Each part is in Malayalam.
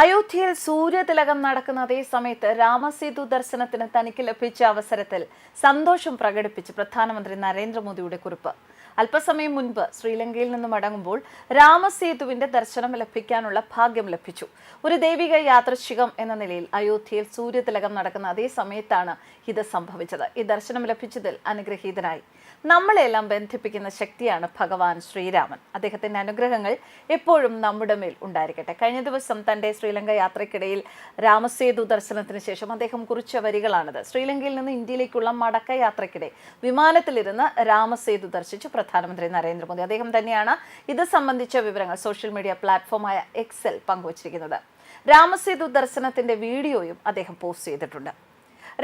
അയോധ്യയിൽ സൂര്യതിലകം നടക്കുന്ന അതേ സമയത്ത് രാമസേതു ദർശനത്തിന് തനിക്ക് ലഭിച്ച അവസരത്തിൽ സന്തോഷം പ്രകടിപ്പിച്ച് പ്രധാനമന്ത്രി നരേന്ദ്രമോദിയുടെ കുറിപ്പ്. അല്പസമയം മുൻപ് ശ്രീലങ്കയിൽ നിന്ന് മടങ്ങുമ്പോൾ രാമസേതുവിന്റെ ദർശനം ലഭിക്കാനുള്ള ഭാഗ്യം ലഭിച്ചു. ഒരു ദൈവിക യാദൃശ്ചികം എന്ന നിലയിൽ അയോധ്യയിൽ സൂര്യതിലകം നടക്കുന്ന അതേ സമയത്താണ് ഇത് സംഭവിച്ചത്. ഈ ദർശനം ലഭിച്ചതിൽ അനുഗ്രഹീതനായി. നമ്മളെല്ലാം ബന്ധിപ്പിക്കുന്ന ശക്തിയാണ് ഭഗവാൻ ശ്രീരാമൻ. അദ്ദേഹത്തിന്റെ അനുഗ്രഹങ്ങൾ എപ്പോഴും നമ്മുടെ മേൽ ഉണ്ടായിരിക്കട്ടെ. കഴിഞ്ഞ ദിവസം തന്റെ ശ്രീലങ്ക യാത്രയ്ക്കിടയിൽ രാമസേതു ദർശനത്തിന് ശേഷം അദ്ദേഹം കുറിച്ച വരികളാണിത്. ശ്രീലങ്കയിൽ നിന്ന് ഇന്ത്യയിലേക്കുള്ള മടക്ക യാത്രയ്ക്കിടെ വിമാനത്തിലിരുന്ന് രാമസേതു ദർശിച്ചു പ്രധാനമന്ത്രി നരേന്ദ്രമോദി. അദ്ദേഹം തന്നെയാണ് ഇത് സംബന്ധിച്ച വിവരങ്ങൾ സോഷ്യൽ മീഡിയ പ്ലാറ്റ്ഫോമായ എക്സൽ പങ്കുവച്ചിരിക്കുന്നത്. രാമസേതു ദർശനത്തിന്റെ വീഡിയോയും അദ്ദേഹം പോസ്റ്റ് ചെയ്തിട്ടുണ്ട്.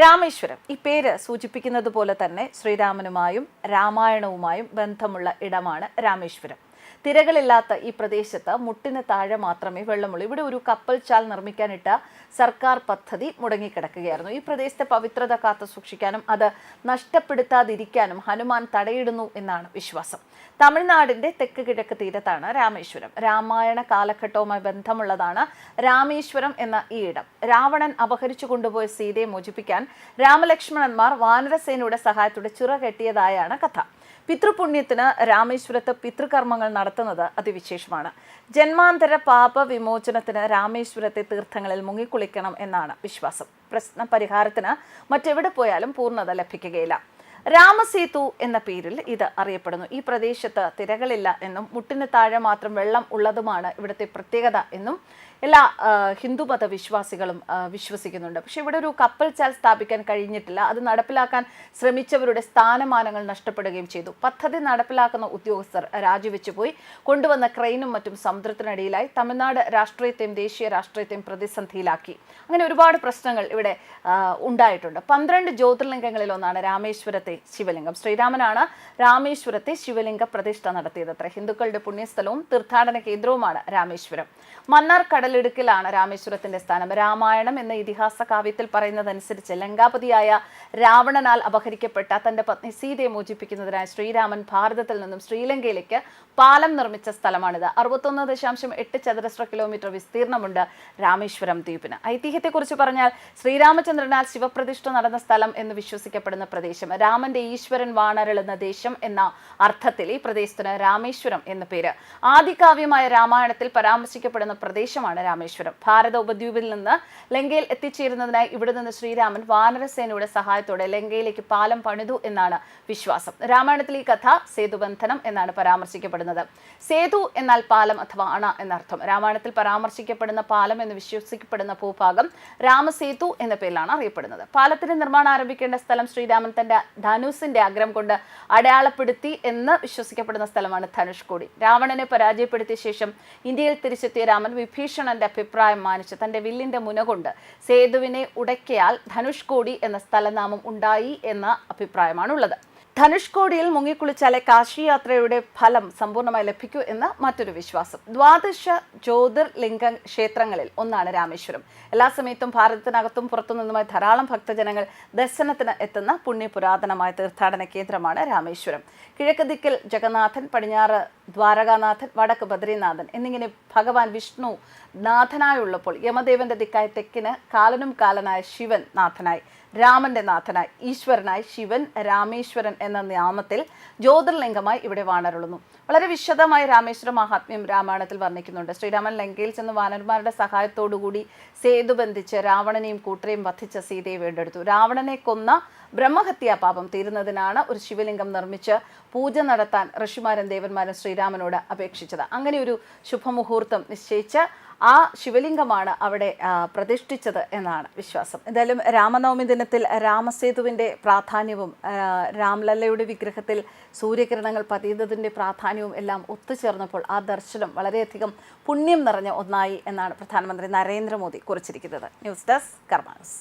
രാമേശ്വരം ഈ പേര് സൂചിപ്പിക്കുന്നത് പോലെ തന്നെ ശ്രീരാമനുമായും രാമായണവുമായും ബന്ധമുള്ള ഇടമാണ് രാമേശ്വരം. തിരകളില്ലാത്ത ഈ പ്രദേശത്ത് മുട്ടിന് താഴെ മാത്രമേ വെള്ളമുള്ളൂ. ഇവിടെ ഒരു കപ്പൽ ചാൽ നിർമ്മിക്കാനിട്ട സർക്കാർ പദ്ധതി മുടങ്ങിക്കിടക്കുകയായിരുന്നു. ഈ പ്രദേശത്തെ പവിത്രത കാത്തു സൂക്ഷിക്കാനും അത് നഷ്ടപ്പെടുത്താതിരിക്കാനും ഹനുമാൻ തടയിടുന്നു എന്നാണ് വിശ്വാസം. തമിഴ്നാടിന്റെ തെക്ക് കിഴക്ക് തീരത്താണ് രാമേശ്വരം. രാമായണ കാലഘട്ടവുമായി ബന്ധമുള്ളതാണ് രാമേശ്വരം എന്ന ഈ ഇടം. രാവണൻ അപഹരിച്ചു കൊണ്ടുപോയ സീതയെ മോചിപ്പിക്കാൻ രാമലക്ഷ്മണന്മാർ വാനരസേനയുടെ സഹായത്തോടെ ചിറ കെട്ടിയതായാണ് കഥ. പിതൃപുണ്യത്തിന് രാമേശ്വരത്ത് പിതൃകർമ്മങ്ങൾ നടത്തുന്നത് അതിവിശേഷമാണ്. ജന്മാന്തര പാപ വിമോചനത്തിന് രാമേശ്വരത്തെ തീർത്ഥങ്ങളിൽ മുങ്ങിക്കുളിക്കണം എന്നാണ് വിശ്വാസം. പ്രശ്ന പരിഹാരത്തിന് മറ്റെവിടെ പോയാലും പൂർണത ലഭിക്കുകയില്ല. രാമസേതു എന്ന പേരിൽ ഇത് അറിയപ്പെടുന്നു. ഈ പ്രദേശത്ത് തിരകളില്ല എന്നും മുട്ടിന് താഴെ മാത്രം വെള്ളം ഉള്ളതുമാണ് ഇവിടുത്തെ പ്രത്യേകത എന്നും എല്ലാ ഹിന്ദുമത വിശ്വാസികളും വിശ്വസിക്കുന്നുണ്ട്. പക്ഷെ ഇവിടെ ഒരു കപ്പൽ ചാൽ സ്ഥാപിക്കാൻ കഴിഞ്ഞിട്ടില്ല. അത് നടപ്പിലാക്കാൻ ശ്രമിച്ചവരുടെ സ്ഥാനമാനങ്ങൾ നഷ്ടപ്പെടുകയും ചെയ്തു. പദ്ധതി നടപ്പിലാക്കുന്ന ഉദ്യോഗസ്ഥർ രാജിവെച്ചു പോയി. കൊണ്ടുവന്ന ക്രെയിനും മറ്റും സമുദ്രത്തിനടിയിലായി. തമിഴ്നാട് രാഷ്ട്രീയത്തെയും ദേശീയ രാഷ്ട്രീയത്തെയും പ്രതിസന്ധിയിലാക്കി. അങ്ങനെ ഒരുപാട് പ്രശ്നങ്ങൾ ഇവിടെ ഉണ്ടായിട്ടുണ്ട്. പന്ത്രണ്ട് ജ്യോതിർലിംഗങ്ങളിൽ ഒന്നാണ് രാമേശ്വരത്തെ ശിവലിംഗം. ശ്രീരാമനാണ് രാമേശ്വരത്തെ ശിവലിംഗ പ്രതിഷ്ഠ നടത്തിയത് അത്ര ഹിന്ദുക്കളുടെ പുണ്യസ്ഥലവും തീർത്ഥാടന കേന്ദ്രവുമാണ് രാമേശ്വരം. മന്നാർ കടലിടുക്കിലാണ് രാമേശ്വരത്തിന്റെ സ്ഥാനം. രാമായണം എന്ന ഇതിഹാസ കാവ്യത്തിൽ പറയുന്നതനുസരിച്ച് ലങ്കാപതിയായ രാവണനാൽ അപഹരിക്കപ്പെട്ട തന്റെ പത്നി സീതയെ മോചിപ്പിക്കുന്നതിനായി ശ്രീരാമൻ ഭാരതത്തിൽ നിന്നും ശ്രീലങ്കയിലേക്ക് പാലം നിർമ്മിച്ച സ്ഥലമാണിത്. അറുപത്തൊന്ന് ദശാംശം എട്ട് ചതുരശ്ര കിലോമീറ്റർ വിസ്തീർണമുണ്ട് രാമേശ്വരം ദ്വീപിന്. ഐതിഹ്യത്തെക്കുറിച്ച് പറഞ്ഞാൽ ശ്രീരാമചന്ദ്രനാൽ ശിവപ്രതിഷ്ഠ നടന്ന സ്ഥലം എന്ന് വിശ്വസിക്കപ്പെടുന്ന പ്രദേശം. രാമന്റെ ഈശ്വരൻ വാണരളുന്ന ദേശം എന്ന അർത്ഥത്തിൽ ഈ പ്രദേശത്തിന് രാമേശ്വരം എന്ന പേര്. ആദികാവ്യമായ രാമായണത്തിൽ പരാമർശിക്കപ്പെടുന്ന പ്രദേശമാണ് രാമേശ്വരം. ഭാരത ഉപദ്വീപിൽ നിന്ന് ലങ്കയിൽ എത്തിച്ചേരുന്നതിനായി ഇവിടെ നിന്ന് ശ്രീരാമൻ വാനരസേനയുടെ സഹായത്തോടെ ലങ്കയിലേക്ക് പാലം പണിതു എന്നാണ് വിശ്വാസം. രാമായണത്തിൽ ഈ കഥ സേതുബന്ധനം എന്നാണ് പരാമർശിക്കപ്പെടുന്നത്. സേതു എന്നാൽ പാലം അഥവാ അണ എന്നർത്ഥം. രാമായണത്തിൽ പരാമർശിക്കപ്പെടുന്ന പാലം എന്ന് വിശ്വസിക്കപ്പെടുന്ന ഭൂഭാഗം രാമസേതു എന്ന പേരിലാണ് അറിയപ്പെടുന്നത്. പാലത്തിന്റെ നിർമ്മാണം ആരംഭിക്കേണ്ട സ്ഥലം ശ്രീരാമൻ തന്റെ ധനുസിന്റെ അഗ്രം കൊണ്ട് അടയാളപ്പെടുത്തി എന്ന് വിശ്വസിക്കപ്പെടുന്ന സ്ഥലമാണ് ധനുഷ്കോടി രാവണനെ പരാജയപ്പെടുത്തിയ ശേഷം ഇന്ത്യയിൽ തിരിച്ചെത്തിയ രാമൻ വിഭീഷണന്റെ അഭിപ്രായം മാനിച്ച്. തന്റെ വില്ലിന്റെ മുന കൊണ്ട് സേതുവിനെ ഉടക്കിയാൽ ധനുഷ്കോടി എന്ന സ്ഥലനാമം ഉണ്ടായി എന്ന അഭിപ്രായമാണുള്ളത്. ധനുഷ്കോടിയിൽ മുങ്ങിക്കുളിച്ചാലെ കാശി യാത്രയുടെ ഫലം സമ്പൂർണമായി ലഭിക്കൂ എന്ന മറ്റൊരു വിശ്വാസം. ദ്വാദശ ജ്യോതിർലിംഗ ക്ഷേത്രങ്ങളിൽ ഒന്നാണ് രാമേശ്വരം. എല്ലാ സമയത്തും ഭാരതത്തിനകത്തും പുറത്തുനിന്നുമായി ധാരാളം ഭക്തജനങ്ങൾ ദർശനത്തിന് എത്തുന്ന പുണ്യപുരാതനമായ തീർത്ഥാടന കേന്ദ്രമാണ് രാമേശ്വരം. കിഴക്ക് ദിക്കിൽ ജഗന്നാഥൻ പടിഞ്ഞാറ് ദ്വാരകാനാഥൻ വടക്ക് ബദ്രീനാഥൻ എന്നിങ്ങനെ ഭഗവാൻ വിഷ്ണു നാഥനായുള്ളപ്പോൾ യമദേവന്റെ ദിക്കായ തെക്കിന് കാലനും കാലനായ ശിവൻ നാഥനായി രാമന്റെ നാഥനായി ഈശ്വരനായി ശിവൻ രാമേശ്വരൻ എന്ന നാമത്തിൽ ജ്യോതിർലിംഗമായി ഇവിടെ വാണരുളുന്നു. വളരെ വിശദമായി രാമേശ്വര മഹാത്മ്യം രാമായണത്തിൽ വർണിക്കുന്നുണ്ട്. ശ്രീരാമൻ ലങ്കയിൽ ചെന്ന് വാനന്മാരുടെ സഹായത്തോടുകൂടി സേതു ബന്ധിച്ച് രാവണനെയും കൂട്ടരെയും വധിച്ച സീതയെ വീണ്ടെടുത്തു. രാവണനെ കൊന്ന ബ്രഹ്മഹത്യാ പാപം തീരുന്നതിനാണ് ഒരു ശിവലിംഗം നിർമ്മിച്ച് പൂജ നടത്താൻ ഋഷിമാരും ദേവന്മാരും ശ്രീരാമനോട് അപേക്ഷിച്ചത്. അങ്ങനെ ഒരു ശുഭമുഹൂർത്തം നിശ്ചയിച്ച ആ ശിവലിംഗമാണ് അവിടെ പ്രതിഷ്ഠിച്ചത് എന്നാണ് വിശ്വാസം. എന്തായാലും രാമനവമി ദിനത്തിൽ രാമസേതുവിന്റെ പ്രാധാന്യവും രാംലല്ലയുടെ വിഗ്രഹത്തിൽ സൂര്യകിരണങ്ങൾ പതിയുന്നതിന്റെ പ്രാധാന്യവും എല്ലാം ഒത്തുചേർന്നപ്പോൾ ആ ദർശനം വളരെയധികം പുണ്യം നിറഞ്ഞ ഒന്നായി എന്നാണ് പ്രധാനമന്ത്രി നരേന്ദ്രമോദി കുറിച്ചിരിക്കുന്നത്. News desk കർമാനസ്.